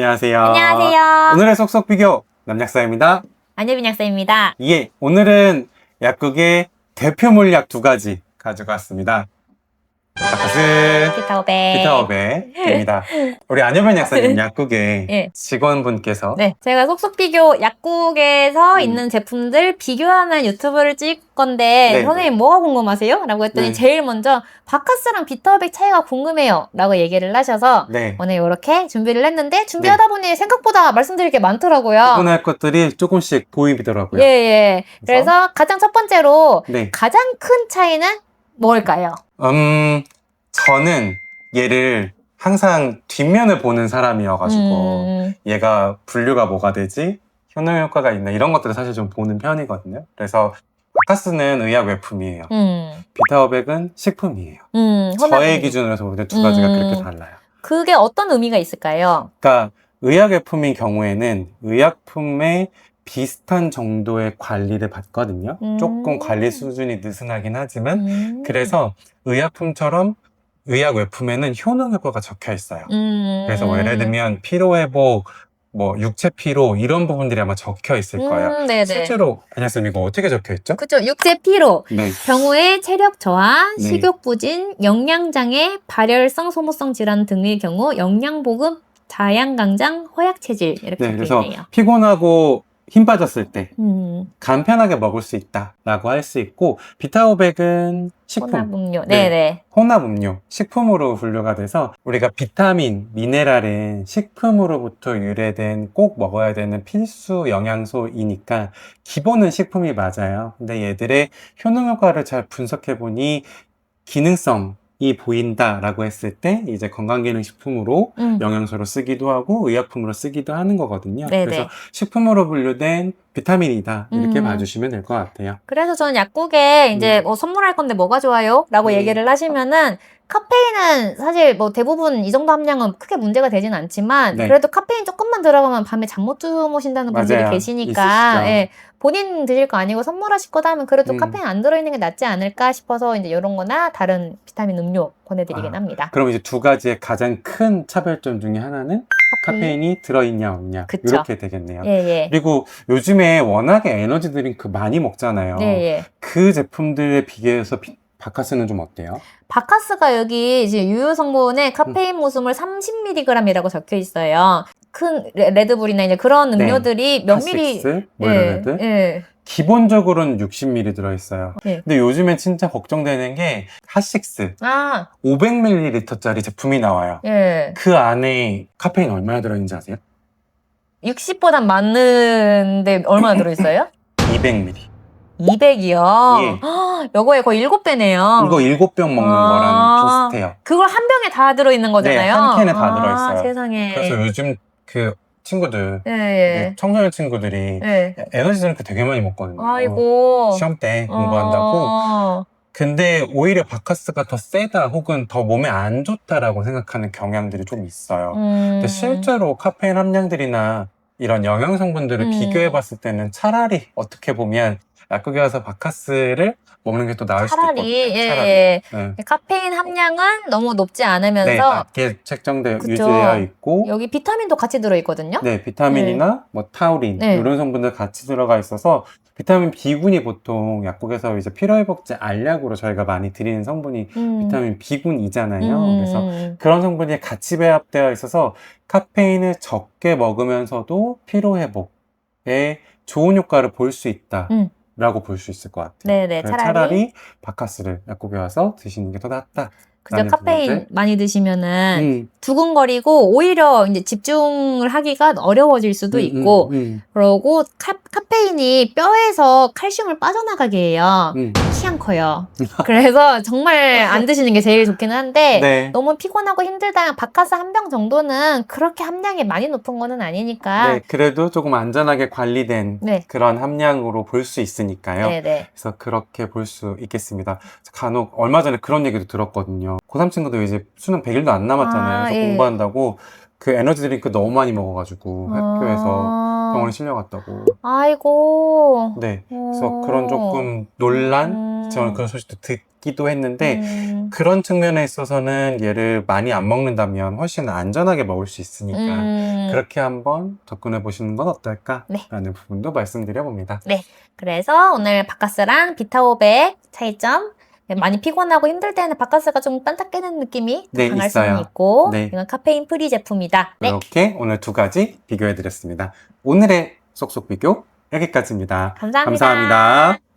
안녕하세요. 안녕하세요. 오늘의 속속 비교 남약사입니다. 안예빈 약사입니다. 예, 오늘은 약국의 대표 물 약 두 가지 가지고 왔습니다. 바카스 피타오베. 피타업의입니다. 우리 안효변 약사님 약국의 예. 직원분께서 네, 제가 속속 비교 약국에서 음. 있는 제품들 비교하는 유튜브를 찍을 건데 네, 선생님 뭐가 궁금하세요? 라고 했더니 네. 제일 먼저 바카스랑 비타오백 차이가 궁금해요. 라고 얘기를 하셔서 네, 오늘 이렇게 준비를 했는데 준비하다 보니 생각보다 말씀드릴 게 많더라고요. 구분할 것들이 조금씩 보이더라고요. 예, 예. 그래서 가장 첫 번째로 네, 가장 큰 차이는 뭘까요? 음, 저는 얘를 항상 뒷면을 보는 사람이어가지고 음, 얘가 분류가 뭐가 되지? 효능 효과가 있나? 이런 것들을 사실 좀 보는 편이거든요. 그래서 바카스는 의약 외품이에요. 음, 비타오백은 식품이에요. 음, 저의 혼합- 기준으로서 보면 두 가지가 음. 그렇게 달라요. 그게 어떤 의미가 있을까요? 그러니까 의약 외품인 경우에는 의약품의 비슷한 정도의 관리를 받거든요. 음. 조금 관리 수준이 느슨하긴 하지만 음. 그래서 의약품처럼 의약 외품에는 효능 효과가 적혀 있어요. 음. 그래서 뭐 예를 들면 피로 회복, 뭐 육체 피로 이런 부분들이 아마 적혀 있을 거예요. 음, 네네. 실제로 안녕하세요 이거 어떻게 적혀 있죠? 그쵸. 육체 피로, 네. 경우에 체력 저하, 네. 식욕 부진, 영양 장애, 발열성 소모성 질환 등의 경우 영양 보급, 자양 강장, 허약 체질 이렇게 네, 적혀 그래서 있네요. 피곤하고 힘 빠졌을 때 음. 간편하게 먹을 수 있다라고 할 수 있고 비타오백은 식품, 혼합 음료. 네. 네네. 혼합 음료, 식품으로 분류가 돼서 우리가 비타민, 미네랄은 식품으로부터 유래된 꼭 먹어야 되는 필수 영양소이니까 기본은 식품이 맞아요. 근데 얘들의 효능 효과를 잘 분석해 보니 기능성 이 보인다라고 했을 때 이제 건강기능식품으로 음. 영양소로 쓰기도 하고 의약품으로 쓰기도 하는 거거든요. 네네. 그래서 식품으로 분류된 비타민이다 이렇게 음. 봐주시면 될 것 같아요. 그래서 저는 약국에 이제 음. 뭐 선물할 건데 뭐가 좋아요? 라고 음. 얘기를 하시면은 카페인은 사실 뭐 대부분 이 정도 함량은 크게 문제가 되진 않지만 네. 그래도 카페인 조금만 들어가면 밤에 잠 못 주무신다는 분들이 맞아요. 계시니까 있으시죠. 예, 본인 드실 거 아니고 선물하실 거다 하면 그래도 음. 카페인 안 들어있는 게 낫지 않을까 싶어서 이제 이런 거나 다른 비타민 음료 보내드리긴 아, 합니다. 그럼 이제 두 가지의 가장 큰 차별점 중에 하나는 카페인이 들어있냐 없냐 그쵸. 이렇게 되겠네요. 예, 예. 그리고 요즘에 워낙에 에너지 드링크 많이 먹잖아요. 예, 예. 그 제품들에 비교해서 비- 바카스는 좀 어때요? 바카스가 여기 이제 유효 카페인 음. 모수물 30mg이라고 적혀 있어요. 큰 레- 레드불이나 이제 그런 네. 음료들이 몇 미리 핫식스, 뭐 예, 이런 애들 예. 기본적으로는 60ml 들어있어요. 네. 근데 요즘엔 진짜 걱정되는 게 핫식스 아, 500ml짜리 제품이 나와요. 예. 그 안에 카페인 얼마나 들어있는지 아세요? 60보단 많은데 얼마나 들어 있어요? 200ml. 200이요. 예. 요거에 거의 7배네요. 이거 7병 먹는 아. 거랑 비슷해요. 그걸 한 병에 다 들어있는 거잖아요. 네, 한 캔에 다 아, 들어있어요. 세상에. 그래서 요즘 그 친구들, 예, 예. 청소년 친구들이 예. 에너지 드링크 되게 많이 먹거든요. 아이고. 시험 때 공부한다고. 어. 근데 오히려 바카스가 더 세다 혹은 더 몸에 안 좋다라고 생각하는 경향들이 좀 있어요. 음. 근데 실제로 카페인 함량들이나 이런 영양 성분들을 음. 비교해 봤을 때는 차라리 어떻게 보면 약국에 가서 바카스를 먹는 게 또 나을 수도 있거든요. 차라리, 예. 예. 네. 카페인 함량은 너무 높지 네, 않으면서 낮게 책정되어 그쵸. 유지되어 있고 여기 비타민도 같이 들어있거든요. 네, 비타민이나 뭐 타우린 네. 이런 성분들 같이 들어가 있어서 비타민 B군이 보통 약국에서 이제 피로회복제 알약으로 저희가 많이 드리는 성분이 음. 비타민 B군이잖아요. 음. 그래서 그런 성분이 같이 배합되어 있어서 카페인을 적게 먹으면서도 피로회복에 좋은 효과를 볼 수 있다. 음. 라고 볼 수 있을 것 같아요. 네네, 그래서 차라리. 차라리 바카스를 약국에 와서 드시는 게 더 낫다. 그죠. 카페인 분들. 많이 드시면은 음, 두근거리고 오히려 이제 집중을 하기가 어려워질 수도 음, 있고 음, 음, 그러고 카, 카페인이 뼈에서 칼슘을 빠져나가게 해요. 음. 키 안 커요. 그래서 정말 안 드시는 게 제일 좋기는 한데 네. 너무 피곤하고 힘들다 바카스 한 병 정도는 그렇게 함량이 많이 높은 거는 아니니까 네, 그래도 조금 안전하게 관리된 네. 그런 함량으로 볼 수 있으니까요. 네 네. 그래서 그렇게 볼 수 있겠습니다. 간혹 얼마 전에 그런 얘기도 들었거든요. 고3 친구들 이제 수능 100일도 안 남았잖아요. 아, 예. 공부한다고 그 에너지 드링크 너무 많이 먹어가지고 학교에서 아. 병원에 실려갔다고. 아이고. 네. 그래서 어. 그런 조금 논란, 음. 저는 그런 소식도 듣, 같기도 했는데 음, 그런 측면에 있어서는 얘를 많이 안 먹는다면 훨씬 안전하게 먹을 수 있으니까 음, 그렇게 한번 접근해 보시는 건 어떨까? 네. 라는 부분도 말씀드려 봅니다. 그래서 오늘 바카스랑 비타오백 차이점 많이 피곤하고 힘들 때는 바카스가 좀 반짝거리는 느낌이 더 네, 강할 있어요. 수는 있고 네. 이건 카페인 프리 제품이다. 네, 이렇게 오늘 두 가지 비교해 드렸습니다. 오늘의 쏙쏙 비교 여기까지입니다 감사합니다. 감사합니다.